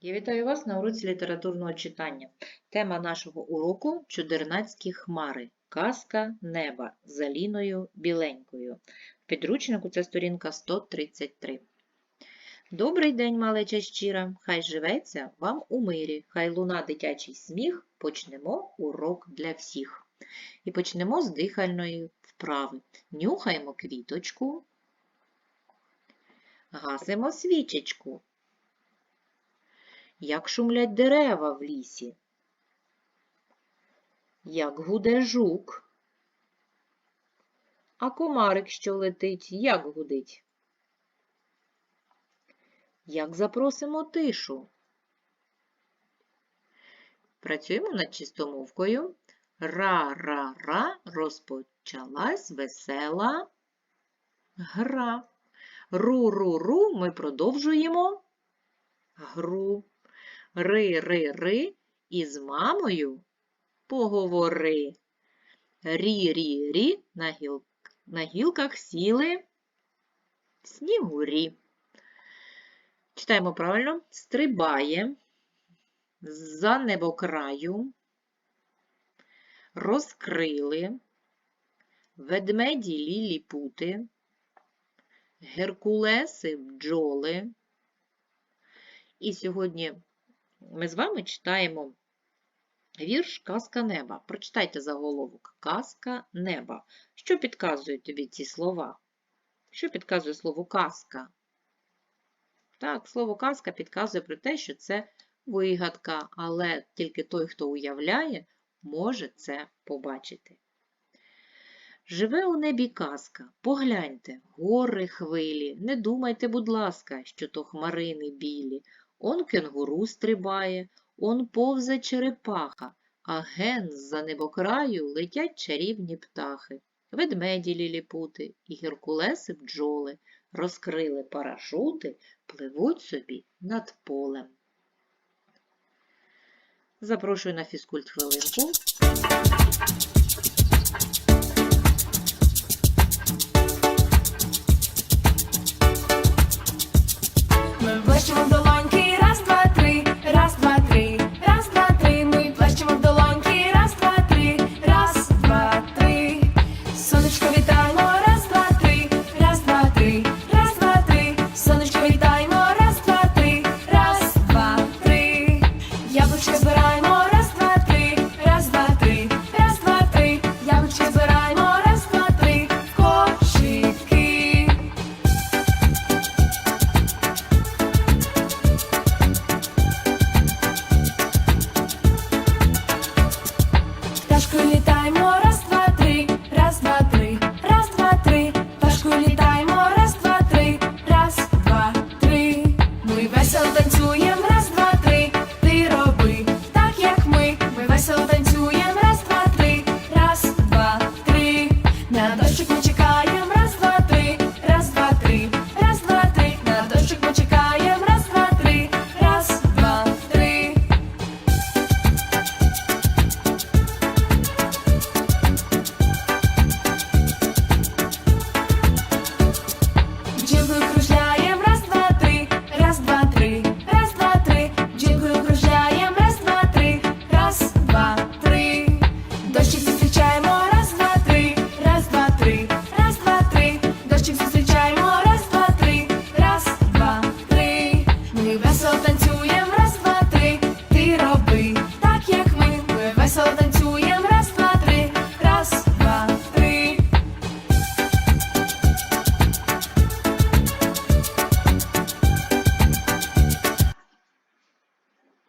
Я вітаю вас на уроці літературного читання. Тема нашого уроку Чудернацькі хмари. Казка неба з Аліною Біленькою. В підручнику це сторінка 133. Добрий день, малеча щира. Хай живеться вам у мирі. Хай луна дитячий сміх. Почнемо урок для всіх. І почнемо з дихальної вправи. Нюхаємо квіточку. Гасимо свічечку як шумлять дерева в лісі, як гуде жук, а комарик, що летить, як гудить, як запросимо тишу. Працюємо над чистомовкою. Ра-ра-ра розпочалась весела гра. Ру-ру-ру ми продовжуємо гру. Ри-ри-ри із мамою поговори. Рі-рі-рі на, гіл... на гілках сіли снігурі. Читаємо правильно. Стрибає за небокраю, розкрили, ведмеді ліліпути, геркулеси бджоли. І сьогодні ми з вами читаємо вірш Казка неба. Прочитайте заголовок Казка неба. Що підказують тобі ці слова? Що підказує слово казка? Так, слово казка підказує про те, що це вигадка, але тільки той, хто уявляє, може це побачити. Живе у небі казка, погляньте, гори хвилі, не думайте, будь ласка, що то хмарини білі, Он кенгуру стрибає, он повзе черепаха, а ген з-за небокраю летять чарівні птахи. Ведмеді ліліпути і геркулеси бджоли розкрили парашути, пливуть собі над полем. Запрошую на фізкульт хвилинку.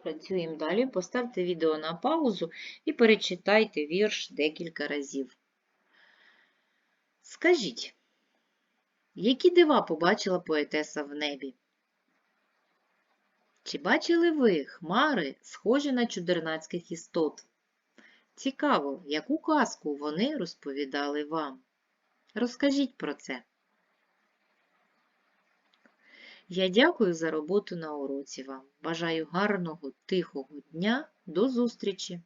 Працюємо далі. Поставте відео на паузу і перечитайте вірш декілька разів. Скажіть, які дива побачила поетеса в небі? Чи бачили ви хмари, схожі на чудернацьких істот? Цікаво, яку казку вони розповідали вам. Розкажіть про це. Я дякую за роботу на уроці вам. Бажаю гарного, тихого дня. До зустрічі!